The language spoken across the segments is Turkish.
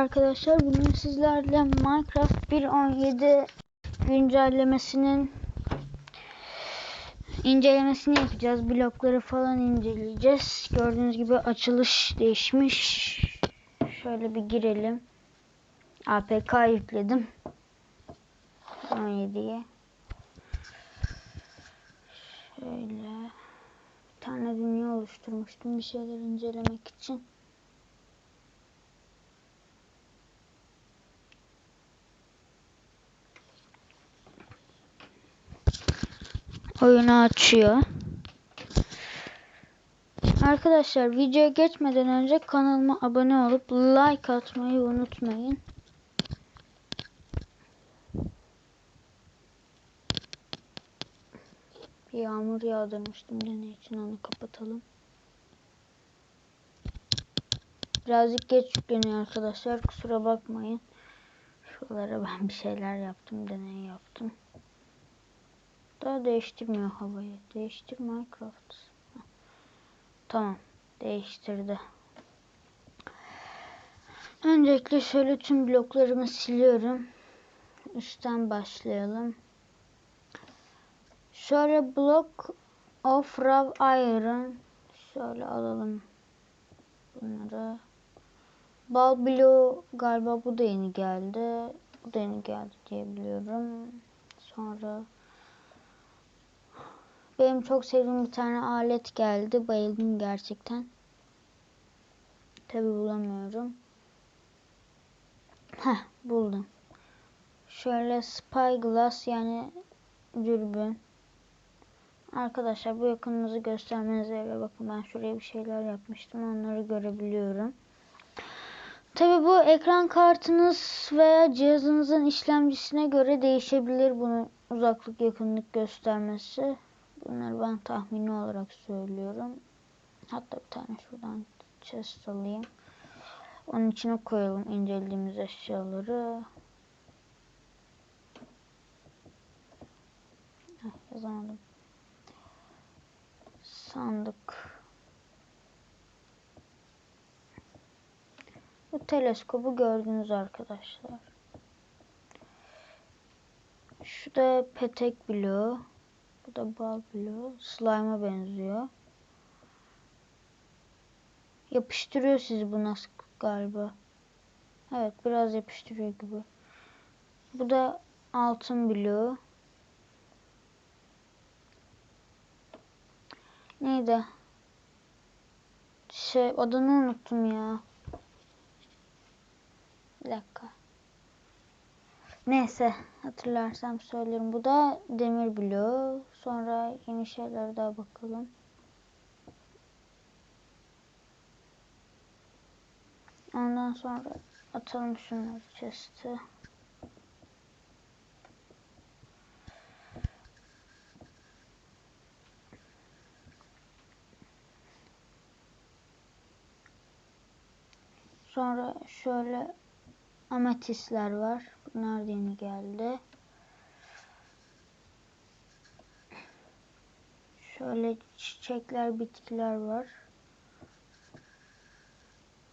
arkadaşlar. Bugün sizlerle Minecraft 1.17 güncellemesinin incelemesini yapacağız. Blokları falan inceleyeceğiz. Gördüğünüz gibi açılış değişmiş. Şöyle bir girelim. APK yükledim. 17'ye. Şöyle bir tane dünya oluşturmuştum bir şeyler incelemek için. Oyunu açıyor. Arkadaşlar videoya geçmeden önce kanalıma abone olup like atmayı unutmayın. Bir yağmur yağdırmıştım deney için onu kapatalım. Birazcık geç yükleniyor arkadaşlar kusura bakmayın. Şuralara ben bir şeyler yaptım deney yaptım. Daha değiştirmiyor havayı. Değiştir Minecraft. Tamam. Değiştirdi. Öncelikle şöyle tüm bloklarımı siliyorum. Üstten başlayalım. Şöyle block of raw iron. Şöyle alalım. Bunları. Bal blue galiba bu da yeni geldi. Bu da yeni geldi diyebiliyorum. Sonra benim çok sevdiğim bir tane alet geldi. Bayıldım gerçekten. Tabi bulamıyorum. Heh buldum. Şöyle spyglass yani dürbün. Arkadaşlar bu yakınınızı göstermenize göre bakın ben şuraya bir şeyler yapmıştım. Onları görebiliyorum. Tabi bu ekran kartınız veya cihazınızın işlemcisine göre değişebilir bunun uzaklık yakınlık göstermesi. Bunları ben tahmini olarak söylüyorum. Hatta bir tane şuradan chest alayım. Onun içine koyalım incelediğimiz eşyaları. Heh, yazamadım. Sandık. Bu teleskobu gördünüz arkadaşlar. Şu da petek bloğu. Bu da bal bloğu. Slime'a benziyor. Yapıştırıyor sizi bu nasıl galiba. Evet biraz yapıştırıyor gibi. Bu da altın bloğu. Neydi? Şey adını unuttum ya. Bir dakika. Neyse hatırlarsam söylerim. Bu da demir bloğu. Sonra yeni şeyler daha bakalım. Ondan sonra atalım şunları chest'e. Sonra şöyle ametisler var. Bunlar yeni geldi. Şöyle çiçekler, bitkiler var.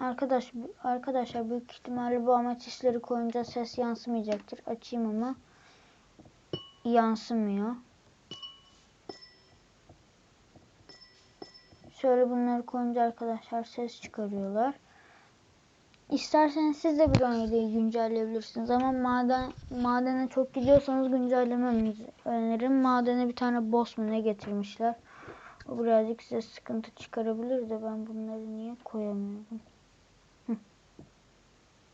Arkadaş, arkadaşlar büyük ihtimalle bu ametisleri koyunca ses yansımayacaktır. Açayım ama yansımıyor. Şöyle bunları koyunca arkadaşlar ses çıkarıyorlar. İsterseniz siz de bir 17'yi güncelleyebilirsiniz ama maden madene çok gidiyorsanız güncellememizi öneririm. Madene bir tane boss mu ne getirmişler. O birazcık size sıkıntı çıkarabilir de ben bunları niye koyamıyorum. Hı.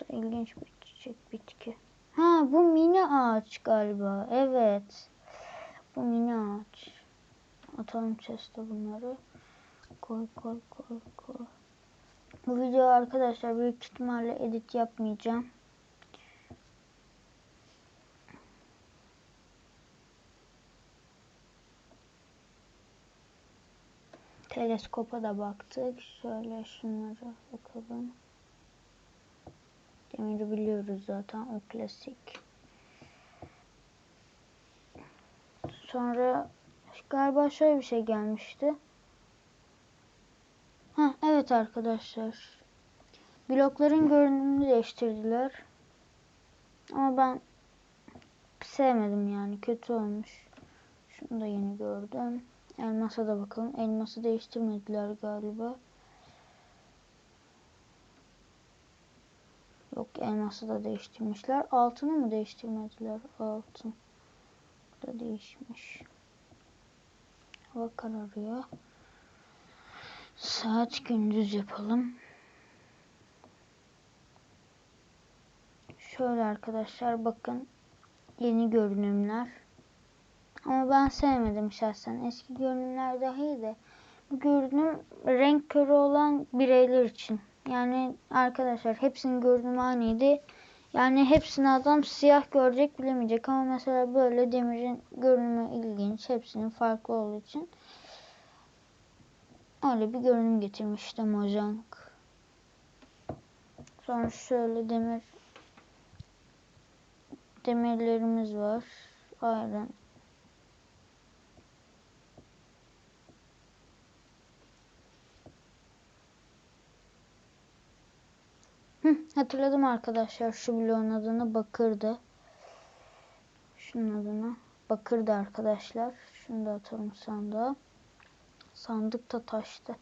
İlginç bir çiçek bitki. Ha bu mini ağaç galiba. Evet. Bu mini ağaç. Atalım chest'e bunları. Koy koy koy koy. Bu video arkadaşlar büyük ihtimalle edit yapmayacağım. Teleskopa da baktık. Şöyle şunlara bakalım. Demiri biliyoruz zaten o klasik. Sonra galiba şöyle bir şey gelmişti. Ha evet arkadaşlar. Blokların görünümünü değiştirdiler. Ama ben sevmedim yani. Kötü olmuş. Şunu da yeni gördüm. Elmasa da bakalım. Elması değiştirmediler galiba. Yok elması da değiştirmişler. Altını mı değiştirmediler? Altın da değişmiş. Hava kararıyor. Saat gündüz yapalım. Şöyle arkadaşlar bakın. Yeni görünümler. Ama ben sevmedim şahsen. Eski görünümler dahi de. Bu görünüm renk körü olan bireyler için. Yani arkadaşlar hepsinin görünümü aynıydı. Yani hepsini adam siyah görecek bilemeyecek ama mesela böyle demirin görünümü ilginç. Hepsinin farklı olduğu için öyle bir görünüm getirmişti Mojang. Sonra şöyle demir demirlerimiz var. Hı, hatırladım arkadaşlar şu bloğun adını Bakır'dı. Şunun adını Bakır'dı arkadaşlar. Şunu da atalım sandığa. Sandık da taştı.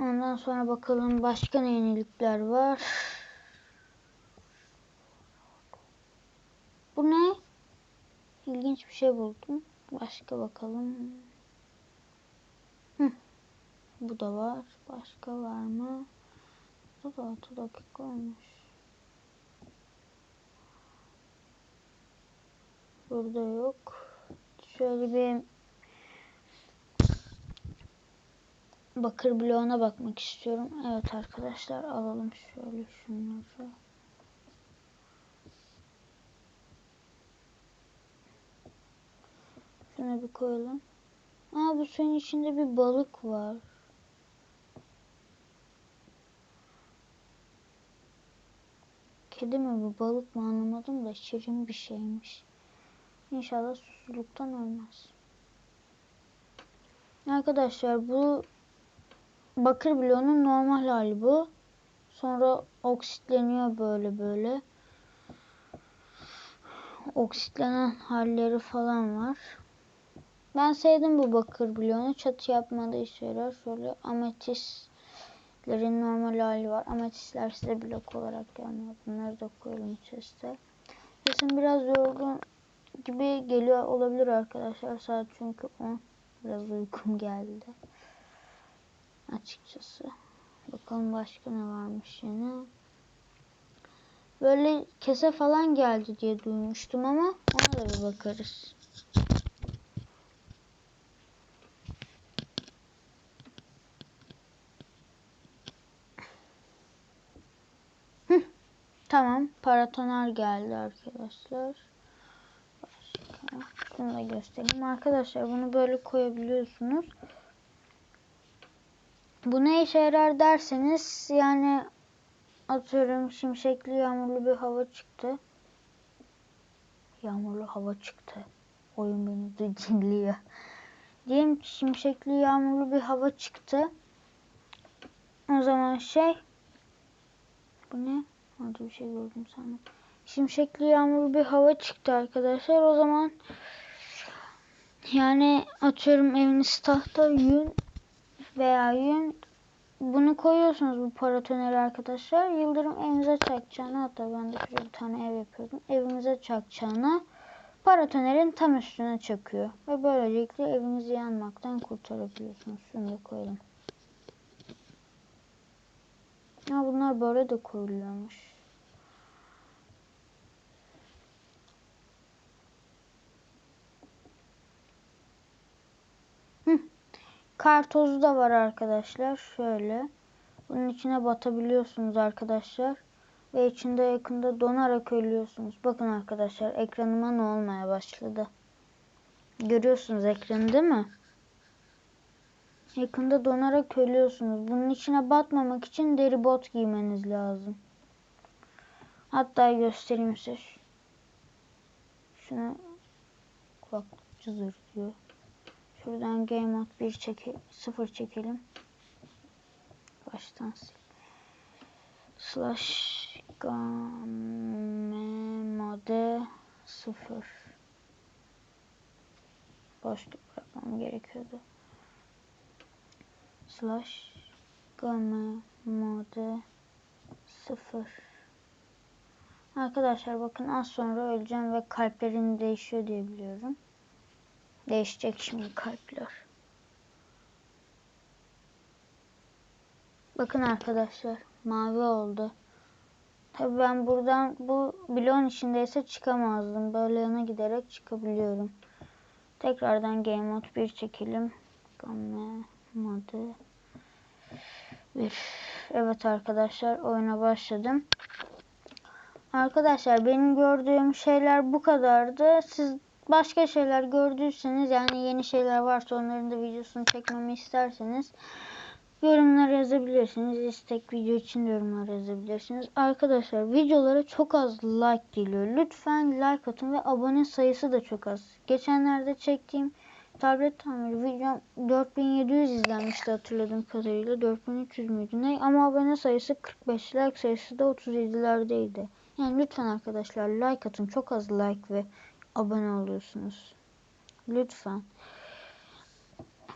Ondan sonra bakalım başka ne yenilikler var. Bu ne? İlginç bir şey buldum. Başka bakalım. Hı. Bu da var. Başka var mı? Bu da 6 dakika olmuş. Burada yok. Şöyle bir bakır bloğuna bakmak istiyorum. Evet arkadaşlar alalım şöyle şunları. Şuna bir koyalım. Aa bu suyun içinde bir balık var. Kedi mi bu balık mı anlamadım da şirin bir şeymiş. İnşallah susuzluktan ölmez. Arkadaşlar bu bakır bloğunun normal hali bu. Sonra oksitleniyor böyle böyle. Oksitlenen halleri falan var. Ben sevdim bu bakır bloğunu. Çatı yapmada işe yarar. Şöyle ametistlerin normal hali var. Ametistler size blok olarak gelmiyor. Bunları da koyalım chest'e. Sesim biraz yorgun gibi geliyor olabilir arkadaşlar. Saat çünkü 10. Biraz uykum geldi. Açıkçası. Bakalım başka ne varmış yine. Böyle kese falan geldi diye duymuştum ama ona da bir bakarız. Tamam. Paratoner geldi arkadaşlar. Başka. Şunu da göstereyim. Arkadaşlar bunu böyle koyabiliyorsunuz. Bu ne işe yarar derseniz yani atıyorum şimşekli yağmurlu bir hava çıktı. Yağmurlu hava çıktı. Oyun beni dinliyor. Diyelim ki şimşekli yağmurlu bir hava çıktı. O zaman şey bu ne? Orada bir şey gördüm sanırım. Şimşekli yağmurlu bir hava çıktı arkadaşlar. O zaman yani atıyorum eviniz tahta yün veya yün bunu koyuyorsunuz bu paratoneri arkadaşlar. Yıldırım evinize çakacağını hatta ben de şurada bir tane ev yapıyordum. Evimize çakacağını paratonerin tam üstüne çakıyor. Ve böylelikle evinizi yanmaktan kurtarabiliyorsunuz. Şunu da koyalım. Ya bunlar böyle de koyuluyormuş. Kar tozu da var arkadaşlar. Şöyle. Bunun içine batabiliyorsunuz arkadaşlar. Ve içinde yakında donarak ölüyorsunuz. Bakın arkadaşlar ekranıma ne olmaya başladı. Görüyorsunuz ekranı değil mi? Yakında donarak ölüyorsunuz. Bunun içine batmamak için deri bot giymeniz lazım. Hatta göstereyim size. Şunu kulaklık cızır diyor. Şuradan game mode 1 çeke 0 çekelim. Baştan sil. slash game mode 0 boşluk bırakmam gerekiyordu. Slash game mode 0 Arkadaşlar bakın az sonra öleceğim ve kalplerin değişiyor diye biliyorum. Değişecek şimdi kalpler. Bakın arkadaşlar mavi oldu. Tabi ben buradan bu bloğun içindeyse çıkamazdım. Böyle yana giderek çıkabiliyorum. Tekrardan game mode 1 çekelim. Game mode 1. Evet arkadaşlar oyuna başladım. Arkadaşlar benim gördüğüm şeyler bu kadardı. Siz başka şeyler gördüyseniz yani yeni şeyler varsa onların da videosunu çekmemi isterseniz yorumlar yazabilirsiniz. İstek video için de yorumlar yazabilirsiniz. Arkadaşlar videolara çok az like geliyor. Lütfen like atın ve abone sayısı da çok az. Geçenlerde çektiğim tablet tamiri videom 4700 izlenmişti hatırladığım kadarıyla. 4300 müydü ne? Ama abone sayısı 45, like sayısı da 37'lerdeydi. Yani lütfen arkadaşlar like atın. Çok az like ve abone oluyorsunuz. Lütfen.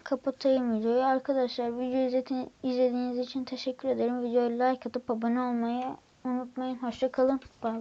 Kapatayım videoyu. Arkadaşlar video izlediğiniz için teşekkür ederim. Videoya like atıp abone olmayı unutmayın. Hoşçakalın. Bye.